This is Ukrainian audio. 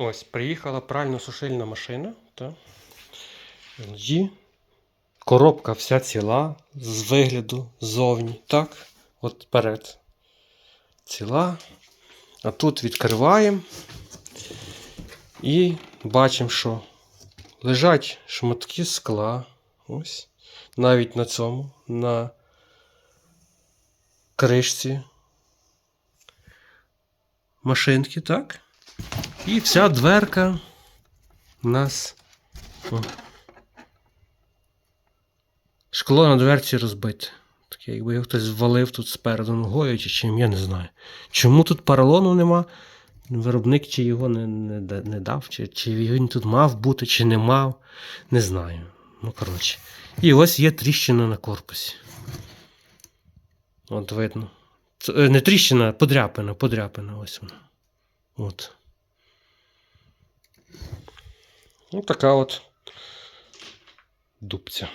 Ось, приїхала прально-сушильна машина. Та. Коробка вся ціла з вигляду ззовні. Так, от вперед. Ціла. А тут відкриваємо і бачимо, що лежать шматки скла. Ось. Навіть на цьому, на кришці машинки, так? І вся дверка у нас. О. Шкло на дверці розбите. Таке, якби його хтось ввалив тут спереду ногою чи чим, я не знаю. Чому тут поролону нема? Виробник чи його не, не, не дав, чи, чи він тут мав бути, чи не мав. Не знаю. Ну, коротше. І ось є тріщина на корпусі. От видно. Це, не тріщина, а подряпина, подряпина, ось вона. От. Ну, така от дубця.